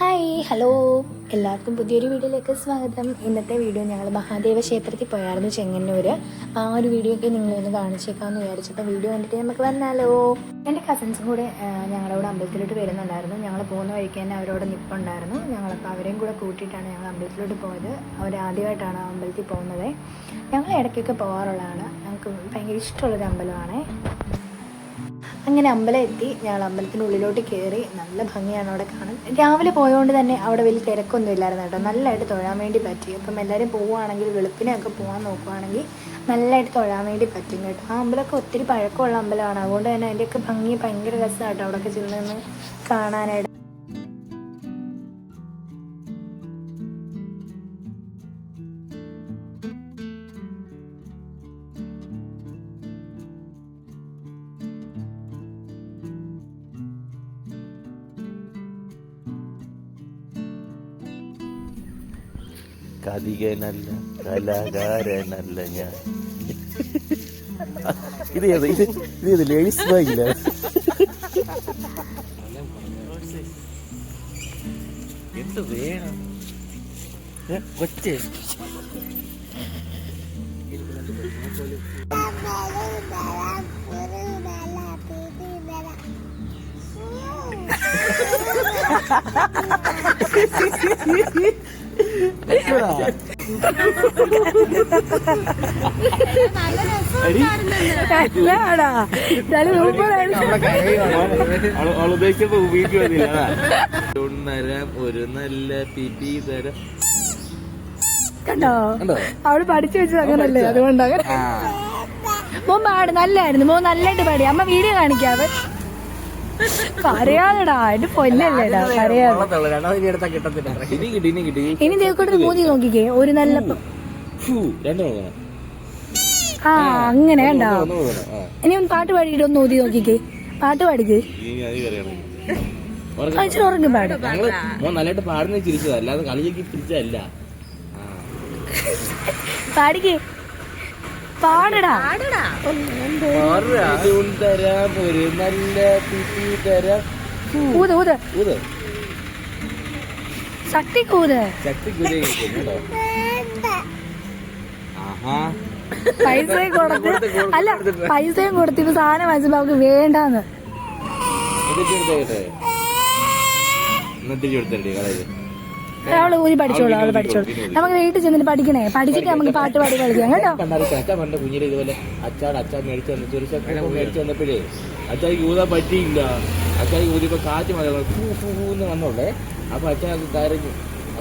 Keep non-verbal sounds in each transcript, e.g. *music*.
Hi hello. എല്ലാവർക്കും പുതിയൊരു വീഡിയോയിലേക്ക് സ്വാഗതം. ഇന്നത്തെ വീഡിയോ ഞങ്ങൾ മഹാദേവ ക്ഷേത്രത്തിൽ പോയായിരുന്നു ചെങ്ങന്നൂർ ആ ഒരു വീഡിയോ ഒക്കെ നിങ്ങളൊന്ന് കാണിച്ചേക്കാമെന്ന് വിചാരിച്ചപ്പോൾ വീഡിയോ കണ്ടിട്ട് നമുക്ക് വന്നാലോ? എന്റെ കസിൻസും കൂടെ ഞങ്ങളവിടെ അമ്പലത്തിലോട്ട് വരുന്നുണ്ടായിരുന്നു. ഞങ്ങൾ പോകുന്ന വഴിക്ക് തന്നെ അവരോട് നിൽപ്പുണ്ടായിരുന്നു ഞങ്ങളപ്പോൾ അവരെയും കൂടെ കൂട്ടിയിട്ടാണ് ഞങ്ങൾ അമ്പലത്തിലോട്ട് പോയത്. അവർ ആദ്യമായിട്ടാണ് അമ്പലത്തിൽ പോകുന്നത്. ഞങ്ങൾ ഇടയ്ക്കൊക്കെ പോകാറുള്ളതാണ്. ഞങ്ങൾക്ക് ഭയങ്കര ഇഷ്ടമുള്ളൊരു അമ്പലമാണേ. അങ്ങനെ അമ്പലം എത്തി ഞങ്ങൾ അമ്പലത്തിനുള്ളിലോട്ട് കയറി നല്ല ഭംഗിയാണ് അവിടെ കാണാൻ. രാവിലെ പോയതുകൊണ്ട് തന്നെ അവിടെ വലിയ തിരക്കൊന്നും ഇല്ലായിരുന്നു കേട്ടോ. നല്ലതായിട്ട് തൊഴാൻ വേണ്ടി പറ്റി. അപ്പം എല്ലാവരും പോവുകയാണെങ്കിൽ വെളുപ്പിനെയൊക്കെ പോകാൻ നോക്കുവാണെങ്കിൽ നല്ലതായിട്ട് തൊഴാൻ വേണ്ടി പറ്റും കേട്ടോ. ആ അമ്പലമൊക്കെ ഒത്തിരി പഴക്കമുള്ള അമ്പലമാണ്. അതുകൊണ്ട് തന്നെ അതിന്റെയൊക്കെ ഭംഗി ഭയങ്കര രസമാണ് കേട്ടോ അവിടെയൊക്കെ ചെന്ന് കാണാനായിട്ട്. കതികനല്ല കലാകാരനല്ല ഞാൻ. ഇത് ഏത്? ഇത് ഇത് ഏത്? ലേഡീസ് ബാഗില്ല എന്ത് വേണം? കൊച്ചേ. *laughs* അവൾ ഉദ്ദേശിച്ചപ്പോ ഉപയോഗിക്കുന്നില്ല തരാം ഒരു നല്ല പിപി തരം കണ്ടോ? കണ്ടോ? അവൾ പഠിച്ചു വെച്ചത് അങ്ങനല്ലേ? അതുകൊണ്ട് മോൻ പാട് നല്ലായിരുന്നു. മോൻ നല്ലായിട്ട് പാടി. അമ്മ വീഡിയോ കാണിക്കാവേ. കരയാതെടാ എന്റെ പൊന്നല്ലേടാ പറയാതെ. ഇനി കിട്ടി ഇനി കിട്ടി ഇനി മൂതി നോക്കിക്കേ ഒരു നല്ല പ- ഫു, രണ്ട് നോക്കണം ആ അങ്ങനെ കണ്ടോ? ഒന്ന് നോക്കണം ആ. ഇനി ഒന്ന് പാട്ട് പാടിയിട്ട് ഒന്ന് ഊതി നോക്കിക്കേ. പാട്ട് പാടിക്ക്. ഇനി അത് കറിയണം കഴിച്ചിട്ട് ഉറങ്ങും. പാട്. ഞങ്ങൾ മോൻ നല്ലതായിട്ട് പാടുന്ന ചിരിച്ചതാ അല്ലാതെ കളിയൊക്കെ ചിരിച്ചതല്ല. ആ. പാടിക്കേ. പാടടാ. തരാം ഒരു നല്ല പിപി തരാം. ഊത് ഊത്. ഊത്. ശക്തി ശക്തി കുതിര കേട്ടോ ആഹാ. പൈസയും കൊടുത്ത്. അല്ല പൈസയും കൊടുത്തിട്ട് സാധനം വാങ്ങിച്ചപ്പോ അവർക്ക് വേണ്ടാന്ന്. എന്നിട്ട് കൊടുത്തേ കളയില്ലേ കളയത് അവൾ ഊരി പഠിച്ചോളൂ അവൾ പഠിച്ചോളൂ. നമുക്ക് വീട്ടിൽ ചെന്നിട്ട് പഠിക്കണേ. പഠിച്ചിട്ട് നമുക്ക് പാട്ട് പാടി കളിക്കാം കേട്ടോ? അച്ഛൻ ഇതുപോലെ അച്ഛൻ അച്ഛാക്ക് ഊതാൻ പറ്റിയില്ല. അച്ഛാക്ക് ഊതിയപ്പോ കാറ്റ് മഴ വന്നോളേ. അപ്പൊ അച്ഛൻ അത്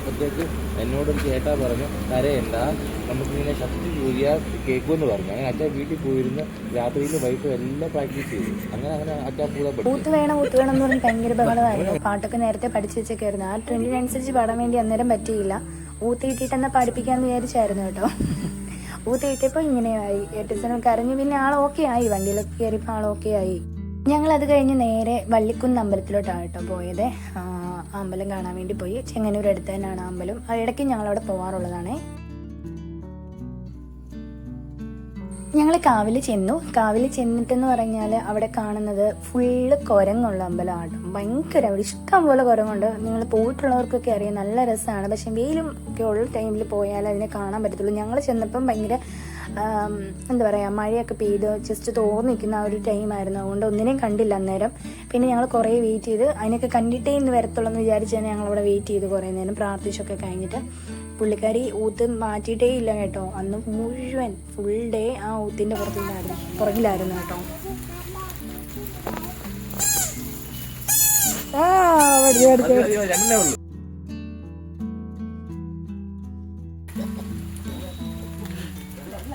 അപ്പത്തേക്ക് എന്നോട് ഒരു ചേട്ടാ പറഞ്ഞു കരയണ്ട നമുക്കിങ്ങനെ ശക്തി കൂരിയാ കേൾക്കുമെന്ന് പറഞ്ഞു. അങ്ങനെ അച്ഛൻ വീട്ടിൽ പോയിരുന്ന് രാത്രിയിൽ വൈഫ് എല്ലാം പ്രാക്ടീസ് ചെയ്തു. അങ്ങനെ അങ്ങനെ അച്ഛൻ കൂടെ ഊത്ത് വേണം ഊത്ത് വേണം എന്ന് പറഞ്ഞ് ഭയങ്കര ബഹളമായിരുന്നു. പാട്ടൊക്കെ നേരത്തെ പഠിച്ചു വെച്ചേക്കായിരുന്നു ആ ട്രെൻഡിനനുസരിച്ച് പാടാൻ വേണ്ടി അന്നേരം പറ്റിയില്ല. ഊത്ത് കിട്ടിയിട്ട് കിട്ടിയിട്ടെന്നാ പഠിപ്പിക്കാന്ന് വിചാരിച്ചായിരുന്നു കേട്ടോ. ഊത്ത് കിട്ടിയപ്പോൾ ഇങ്ങനെയായി. ഏറ്റവും കരഞ്ഞു പിന്നെ ആൾ ഓക്കെ ആയി. വണ്ടിയിലൊക്കെ കയറിയപ്പോൾ ആൾ ഓക്കെ ആയി. ഞങ്ങൾ അത് കഴിഞ്ഞ് നേരെ വള്ളിക്കുന്ന് അമ്പലത്തിലോട്ടാണ് കേട്ടോ പോയത്. അമ്പലം കാണാൻ വേണ്ടി പോയി. ചെങ്ങന്നൂർ അടുത്ത് തന്നെയാണ് അമ്പലം. ഇടയ്ക്ക് ഞങ്ങളവിടെ പോവാറുള്ളതാണേ. ഞങ്ങൾ കാവിൽ ചെന്നു. കാവിൽ ചെന്നിട്ടെന്ന് പറഞ്ഞാൽ അവിടെ കാണുന്നത് ഫുള്ള് കുരങ്ങുള്ള അമ്പലമാണ് ഭയങ്കര അവിടെ ഇഷ്ടം പോലെ കുരങ്ങുണ്ട്. നിങ്ങൾ പോയിട്ടുള്ളവർക്കൊക്കെ അറിയാം നല്ല രസമാണ് പക്ഷെ വെയിലും ഒക്കെ ഉള്ള ടൈമിൽ പോയാൽ അതിനെ കാണാൻ പറ്റത്തുള്ളൂ. ഞങ്ങൾ ചെന്നപ്പം ഭയങ്കര എന്താ പറയുക മഴയൊക്കെ പെയ്ത് ജസ്റ്റ് തോന്നിക്കുന്ന ആ ഒരു ടൈമായിരുന്നു അതുകൊണ്ട് ഒന്നിനെയും കണ്ടില്ല അന്നേരം. പിന്നെ ഞങ്ങൾ കുറേ വെയിറ്റ് ചെയ്ത് അതിനൊക്കെ കണ്ടിട്ടേ ഇന്ന് വരത്തുള്ളൂ എന്ന് വിചാരിച്ച് തന്നെ ഞങ്ങൾ അവിടെ വെയിറ്റ് ചെയ്ത് കുറേ നേരം പ്രാർത്ഥിച്ചൊക്കെ കഴിഞ്ഞിട്ട് പുള്ളിക്കാരി ഊത്ത് മാറ്റിയിട്ടേ ഇല്ല കേട്ടോ. അന്ന് മുഴുവൻ ഫുൾ ഡേ ആ ഊത്തിന്റെ പുറത്തിലായിരുന്നു പുറകിലായിരുന്നു കേട്ടോ. ആ